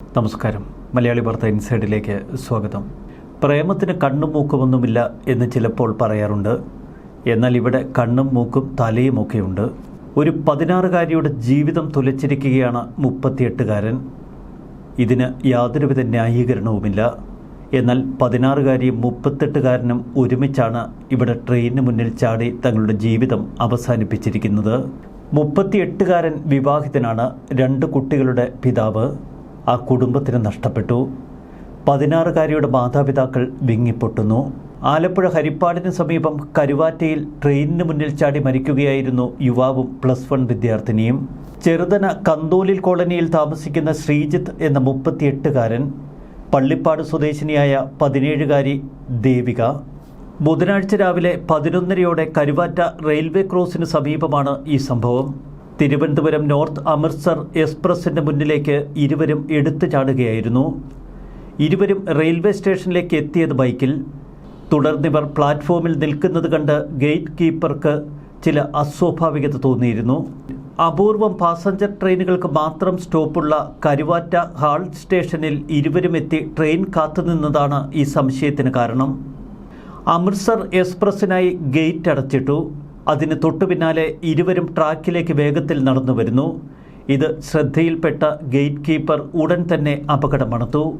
നമസ്കാരം. മലയാളി വാർത്ത ഇൻസൈഡിലേക്ക് സ്വാഗതം. പ്രേമത്തിന് കണ്ണും മൂക്കുമൊന്നുമില്ല എന്ന് ചിലപ്പോൾ പറയാറുണ്ട്. എന്നാൽ ഇവിടെ കണ്ണും മൂക്കും തലയുമൊക്കെയുണ്ട് ഒരു പതിനാറുകാരിയുടെ ജീവിതം തുലച്ചിരിക്കുകയാണ് മുപ്പത്തിയെട്ടുകാരൻ. ഇതിന് യാതൊരുവിധ ന്യായീകരണവുമില്ല. എന്നാൽ പതിനാറുകാരിയും മുപ്പത്തെട്ടുകാരനും ഒരുമിച്ചാണ് ഇവിടെ ട്രെയിനിന് മുന്നിൽ ചാടി തങ്ങളുടെ ജീവിതം അവസാനിപ്പിച്ചിരിക്കുന്നത്. മുപ്പത്തിയെട്ടുകാരൻ വിവാഹിതനാണ് രണ്ട് കുട്ടികളുടെ പിതാവ്. ആ കുടുംബത്തിന് നഷ്ടപ്പെട്ടു. പതിനാറുകാരിയുടെ മാതാപിതാക്കൾ വിങ്ങിപ്പൊട്ടുന്നു. ആലപ്പുഴ ഹരിപ്പാടിന് സമീപം കരുവാറ്റയിൽ ട്രെയിനിന് മുന്നിൽ ചാടി മരിക്കുകയായിരുന്നു യുവാവും പ്ലസ് വൺ വിദ്യാർത്ഥിനിയും. ചെറുതന കന്തോലിൽ കോളനിയിൽ താമസിക്കുന്ന ശ്രീജിത്ത് എന്ന മുപ്പത്തിയെട്ടുകാരൻ പള്ളിപ്പാട് സ്വദേശിനിയായ പതിനേഴുകാരി ദേവിക. ബുധനാഴ്ച രാവിലെ പതിനൊന്നരയോടെ കരുവാറ്റ റെയിൽവേ ക്രോസിന് സമീപമാണ് ഈ സംഭവം. തിരുവനന്തപുരം നോർത്ത് അമൃത്സർ എക്സ്പ്രസിന്റെ മുന്നിലേക്ക് ഇരുവരും എടുത്തു ചാടുകയായിരുന്നു. ഇരുവരും റെയിൽവേ സ്റ്റേഷനിലേക്ക് എത്തിയത് ബൈക്കിൽ. തുടർന്നിവർ പ്ലാറ്റ്ഫോമിൽ നിൽക്കുന്നത് കണ്ട് ഗേറ്റ് കീപ്പർക്ക് ചില അസ്വാഭാവികത തോന്നിയിരുന്നു. അപൂർവം പാസഞ്ചർ ട്രെയിനുകൾക്ക് മാത്രം സ്റ്റോപ്പുള്ള കരുവാറ്റ ഹാൾ സ്റ്റേഷനിൽ ഇരുവരും എത്തി ട്രെയിൻ കാത്തുനിന്നതാണ് ഈ സംശയത്തിന് കാരണം. അമൃത്സർ എക്സ്പ്രസ്സിനായി ഗേറ്റ് അടച്ചിട്ടു. അതിന് തൊട്ടുപിന്നാലെ ഇരുവരും ട്രാക്കിലേക്ക് വേഗത്തിൽ നടന്നു വരുന്നു. ഇത് ശ്രദ്ധയിൽപ്പെട്ട ഗേറ്റ് കീപ്പർ ഉടൻ തന്നെ അപകടമണത്തു.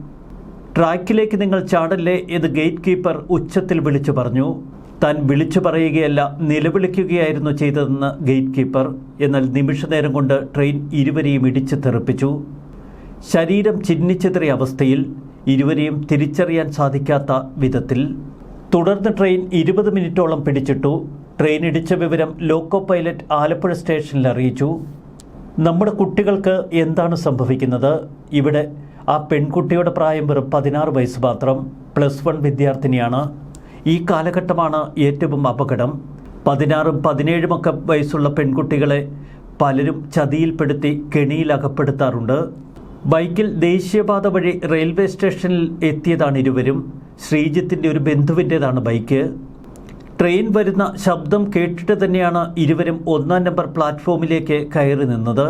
ട്രാക്കിലേക്ക് നിങ്ങൾ ചാടല്ലേ എന്ന് ഗേറ്റ് കീപ്പർ ഉച്ചത്തിൽ വിളിച്ചു പറഞ്ഞു. താൻ വിളിച്ചു പറയുകയല്ല നിലവിളിക്കുകയായിരുന്നു ചെയ്തതെന്ന് ഗേറ്റ് കീപ്പർ എന്നാൽ നിമിഷനേരം കൊണ്ട് ട്രെയിൻ ഇരുവരെയും ഇടിച്ചു തെറിപ്പിച്ചു. ശരീരം ചിഹ്നിച്ചെതിറിയ അവസ്ഥയിൽ ഇരുവരെയും തിരിച്ചറിയാൻ സാധിക്കാത്ത വിധത്തിൽ. തുടർന്ന് ട്രെയിൻ ഇരുപത് മിനിറ്റോളം പിടിച്ചിട്ടു. ട്രെയിൻ ഇടിച്ച വിവരം ലോക്കോ പൈലറ്റ് ആലപ്പുഴ സ്റ്റേഷനിൽ അറിയിച്ചു. നമ്മുടെ കുട്ടികൾക്ക് എന്താണ് സംഭവിക്കുന്നത്? ഇവിടെ ആ പെൺകുട്ടിയുടെ പ്രായം വെറും പതിനാറ് വയസ്സ് മാത്രം പ്ലസ് വൺ വിദ്യാർത്ഥിനിയാണ്. ഈ കാലഘട്ടമാണ് ഏറ്റവും അപകടം. പതിനാറും പതിനേഴുമൊക്കെ വയസ്സുള്ള പെൺകുട്ടികളെ പലരും ചതിയിൽപ്പെടുത്തി കെണിയിൽ അകപ്പെടുത്താറുണ്ട്. ബൈക്കിൽ ദേശീയപാത വഴി റെയിൽവേ സ്റ്റേഷനിൽ എത്തിയതാണ് ഇരുവരും. ശ്രീജിത്തിന്റെ ഒരു ബന്ധുവിന്റേതാണ് ബൈക്ക്. ട്രെയിൻ വരുന്ന ശബ്ദം കേട്ടിട്ട് തന്നെയാണ് ഇരുവരും ഒന്നാം നമ്പർ പ്ലാറ്റ്ഫോമിലേക്ക് കയറി നിന്നത്.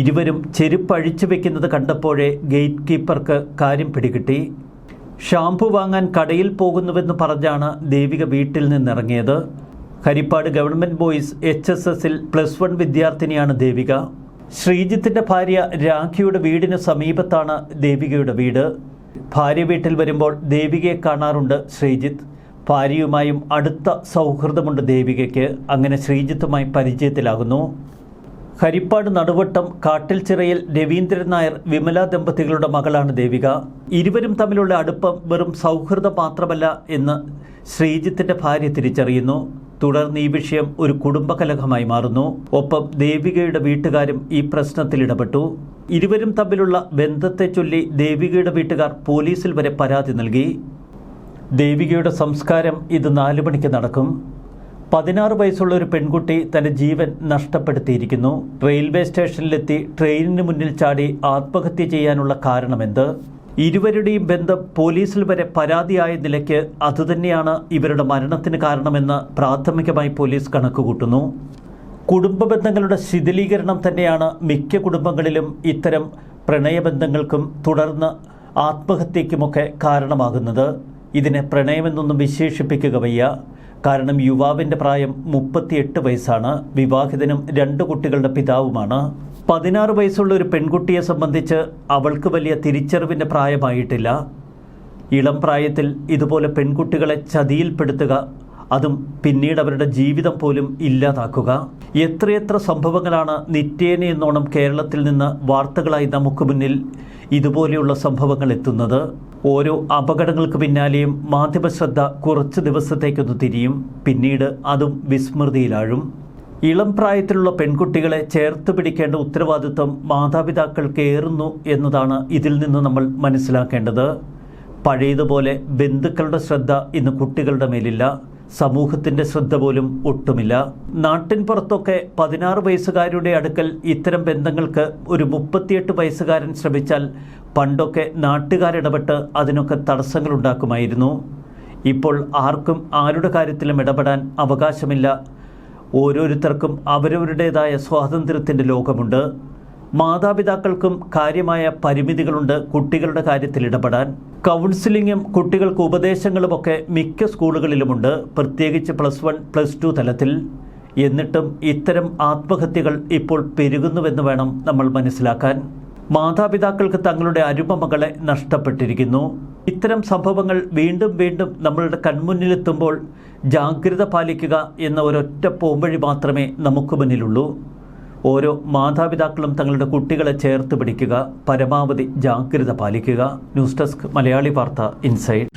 ഇരുവരും ചെരുപ്പ് അഴിച്ചു വെക്കുന്നത് കണ്ടപ്പോഴേ ഗേറ്റ് കീപ്പർക്ക് കാര്യം പിടികിട്ടി. ഷാംപു വാങ്ങാൻ കടയിൽ പോകുന്നുവെന്ന് പറഞ്ഞാണ് ദേവിക വീട്ടിൽ നിന്നിറങ്ങിയത്. Harippad government boys H S എസിൽ പ്ലസ് വൺ വിദ്യാർത്ഥിനിയാണ് ദേവിക. ശ്രീജിത്തിന്റെ ഭാര്യ രാഖിയുടെ വീടിന് സമീപത്താണ് ദേവികയുടെ വീട്. ഭാര്യ വീട്ടിൽ വരുമ്പോൾ ദേവികയെ കാണാറുണ്ട് ശ്രീജിത്ത്. ഭാര്യയുമായും അടുത്ത സൗഹൃദമുണ്ട് ദേവികയ്ക്ക്. അങ്ങനെ ശ്രീജിത്തുമായി പരിചയത്തിലാകുന്നു. ഹരിപ്പാട് നടുവട്ടം കാട്ടിൽ ചിറയിൽ രവീന്ദ്രൻ നായർ വിമല ദമ്പതികളുടെ മകളാണ് ദേവിക. ഇരുവരും തമ്മിലുള്ള അടുപ്പം വെറും സൗഹൃദം മാത്രമല്ല എന്ന് ശ്രീജിത്തിന്റെ ഭാര്യ തിരിച്ചറിയുന്നു. തുടർന്ന് ഈ വിഷയം ഒരു കുടുംബകലഹമായി മാറുന്നു. ഒപ്പം ദേവികയുടെ വീട്ടുകാരും ഈ പ്രശ്നത്തിൽ ഇടപെട്ടു. ഇരുവരും തമ്മിലുള്ള ബന്ധത്തെ ചൊല്ലി ദേവികയുടെ വീട്ടുകാർ പോലീസിൽ വരെ പരാതി നൽകി. ദേവികയുടെ സംസ്കാരം ഇത് നാലു മണിക്ക് നടക്കും. പതിനാറ് വയസ്സുള്ള ഒരു പെൺകുട്ടി തന്റെ ജീവൻ നഷ്ടപ്പെടുത്തിയിരിക്കുന്നു. റെയിൽവേ സ്റ്റേഷനിലെത്തി ട്രെയിനിന് മുന്നിൽ ചാടി ആത്മഹത്യ ചെയ്യാനുള്ള കാരണമെന്ത്? ഇരുവരുടെയും ബന്ധം പോലീസിൽ വരെ പരാതിയായ നിലയ്ക്ക് അതുതന്നെയാണ് ഇവരുടെ മരണത്തിന് കാരണമെന്ന് പ്രാഥമികമായി പോലീസ് കണക്കുകൂട്ടുന്നു. കുടുംബ ബന്ധങ്ങളുടെ ശിഥിലീകരണം തന്നെയാണ് മിക്ക കുടുംബങ്ങളിലും ഇത്തരം പ്രണയബന്ധങ്ങൾക്കും തുടർന്ന് ആത്മഹത്യക്കുമൊക്കെ കാരണമാകുന്നത്. ഇതിനെ പ്രണയമെന്നൊന്നും വിശേഷിപ്പിക്കുക വയ്യ. കാരണം യുവാവിന്റെ പ്രായം മുപ്പത്തിയെട്ട് വയസ്സാണ്. വിവാഹിതനും രണ്ട് കുട്ടികളുടെ പിതാവുമാണ്. പതിനാറ് വയസ്സുള്ള ഒരു പെൺകുട്ടിയെ സംബന്ധിച്ച് അവൾക്ക് വലിയ തിരിച്ചറിവിന്റെ പ്രായമായിട്ടില്ല. ഇളം പ്രായത്തിൽ ഇതുപോലെ പെൺകുട്ടികളെ ചതിയിൽപ്പെടുത്തുക അതും പിന്നീട് അവരുടെ ജീവിതം പോലും ഇല്ലാതാക്കുക. എത്രയെത്ര സംഭവങ്ങളാണ് നിത്യേന എന്നോണം കേരളത്തിൽ നിന്ന് വാർത്തകളായി നമുക്ക് മുന്നിൽ ഇതുപോലെയുള്ള സംഭവങ്ങൾ എത്തുന്നത് ഓരോ അപകടങ്ങൾക്ക് പിന്നാലെയും മാധ്യമശ്രദ്ധ കുറച്ച് ദിവസത്തേക്കൊന്ന് തിരിയും. പിന്നീട് അതും വിസ്മൃതിയിലാഴും. ഇളം പ്രായത്തിലുള്ള പെൺകുട്ടികളെ ചേർത്ത് പിടിക്കേണ്ട ഉത്തരവാദിത്വം മാതാപിതാക്കൾക്ക് ഏറുന്നു എന്നതാണ് ഇതിൽ നിന്ന് നമ്മൾ മനസ്സിലാക്കേണ്ടത്. പഴയതുപോലെ ബന്ധുക്കളുടെ ശ്രദ്ധ ഇന്ന് കുട്ടികളുടെ മേലില്ല. സമൂഹത്തിന്റെ ശ്രദ്ധ പോലും ഒട്ടുമില്ല. നാട്ടിൻ പുറത്തൊക്കെ പതിനാറ് വയസ്സുകാരുടെ അടുക്കൽ ഇത്തരം ബന്ധങ്ങൾക്ക് ഒരു മുപ്പത്തിയെട്ട് വയസ്സുകാരൻ ശ്രമിച്ചാൽ പണ്ടൊക്കെ നാട്ടുകാരിടപെട്ട് അതിനൊക്കെ തടസ്സങ്ങൾ ഉണ്ടാക്കുമായിരുന്നു ഇപ്പോൾ ആർക്കും ആരുടെ കാര്യത്തിലും ഇടപെടാൻ അവകാശമില്ല. ഓരോരുത്തർക്കും അവരവരുടേതായ സ്വാതന്ത്ര്യത്തിന്റെ ലോകമുണ്ട്. മാതാപിതാക്കൾക്കും കാര്യമായ പരിമിതികളുണ്ട് കുട്ടികളുടെ കാര്യത്തിൽ ഇടപെടാൻ. കൗൺസിലിങ്ങും കുട്ടികൾക്ക് ഉപദേശങ്ങളുമൊക്കെ മിക്ക സ്കൂളുകളിലുമുണ്ട്. പ്രത്യേകിച്ച് പ്ലസ് വൺ പ്ലസ് ടു തലത്തിൽ. എന്നിട്ടും ഇത്തരം ആത്മഹത്യകൾ ഇപ്പോൾ പെരുകുന്നുവെന്ന് വേണം നമ്മൾ മനസ്സിലാക്കാൻ. മാതാപിതാക്കൾക്ക് തങ്ങളുടെ അരുമ മകളെ നഷ്ടപ്പെട്ടിരിക്കുന്നു. ഇത്തരം സംഭവങ്ങൾ വീണ്ടും വീണ്ടും നമ്മളുടെ കൺമുന്നിലെത്തുമ്പോൾ ജാഗ്രത പാലിക്കുക എന്ന ഒരൊറ്റ പോംവഴി മാത്രമേ നമുക്ക് മുന്നിലുള്ളൂ. ഓരോ മാതാപിതാക്കളും തങ്ങളുടെ കുട്ടികളെ ചേർത്ത് പിടിക്കുക പരമാവധി ജാഗ്രത പാലിക്കുക. ന്യൂസ് ഡെസ്ക് മലയാളി വാർത്ത ഇൻസൈഡ്.